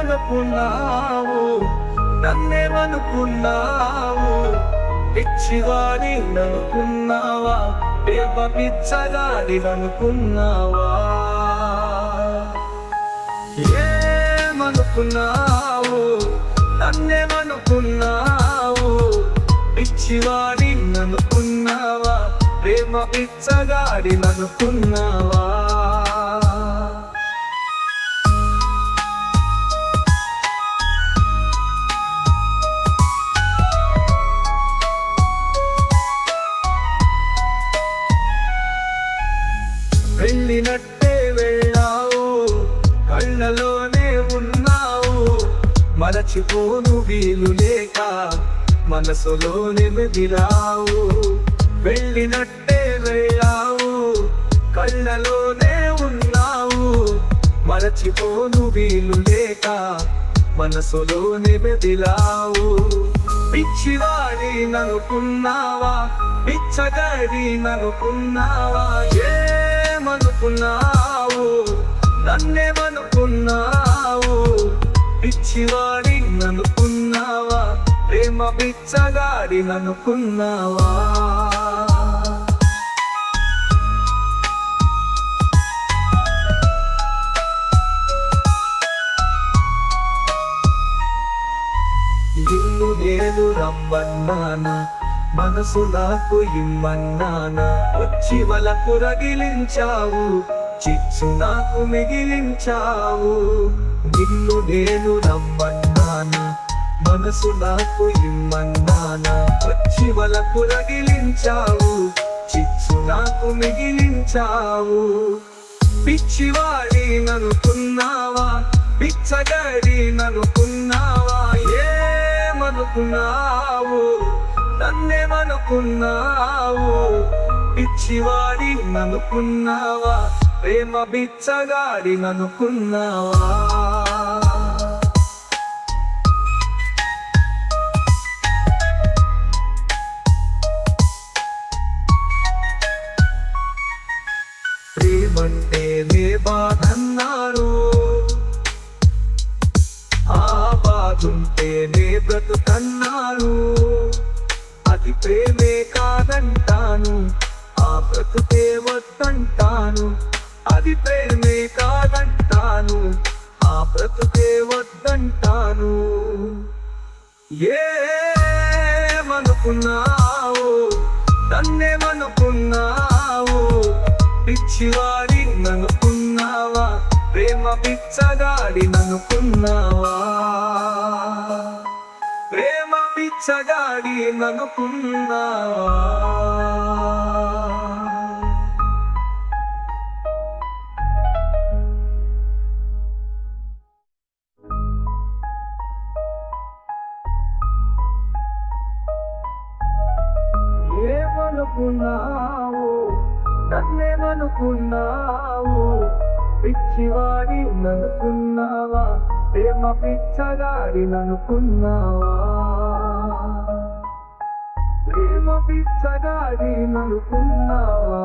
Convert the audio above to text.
ఏమనుకున్నావు నన్నేమనుకున్నావు? పిచ్చివాడి అనుకున్నావా దేవ పిచ్చగాడి అనుకున్నావా ఏమనుకున్నావు? నన్నేమనుకున్నావు? పిచ్చివాడి అనుకున్నావా ప్రేమ పిచ్చగాడి అనుకున్నావా కళ్ళలోనే ఉన్నావు. మరచిపోను వీలు లేక మనసులోనే మెదిలావు. వెళ్ళినట్టే వెళ్ళావు కళ్ళలోనే ఉన్నావు. మరచిపోను వీలు లేక మనసులోనే మెదిలావు. పిచ్చివాడి ననుకున్నావా? పిచ్చగాడి ననుకున్నావా? ఏమనుకున్నావు? నన్నేమనుకున్నావు పిచ్చివాడి ననుకున్నావా? ప్రేమ పిచ్చగాడి ననుకున్నావా? ఇల్లు నేను రమ్మన్నానా? మనసు నాకు ఇమ్మన్నానా? వచ్చి వల పురగిలించావు చిచ్చు నాకు మిగిలించావు. నిన్ను నేను రమ్మన్నానా? మనసు నాకు ఇమ్మన్నానా? వచ్చి వలకు రగిలించావు. చిచ్చు నాకు మిగిలించావు. పిచ్చివాడి ననుకున్నావా? పిచ్చగడి ననుకున్నావా? ఏమనుకున్నావు? నన్నేమనుకున్నావు? పిచ్చివాడి ననుకున్నావా? ప్రేమ బిచ్చగాడి ననుకున్నావా? ప్రేమంటే నే బాధన్నారు? ఆ బాధుంటే నే బ్రతుకన్నారు? అది ప్రేమే కాదంటాను ఆ బ్రతుకే వద్దంటాను. అది ప్రేమే కాదంటాను. ఆ బ్రతుకే వద్దంటాను. ఏమనుకున్నావు? నన్నేమనుకున్నావు? పిచ్చివాడి ననుకున్నావా? ప్రేమ పిచ్చగాడి ననుకున్నావా? ప్రేమ పిచ్చగాడి ననుకున్నావా? అనుకున్నావు. నన్నేమనుకున్నావు పిచ్చివాడి ననుకున్నావా? ప్రేమ పిచ్చగాడి ననుకున్నావా? ప్రేమ పిచ్చగాడి ననుకున్నావా?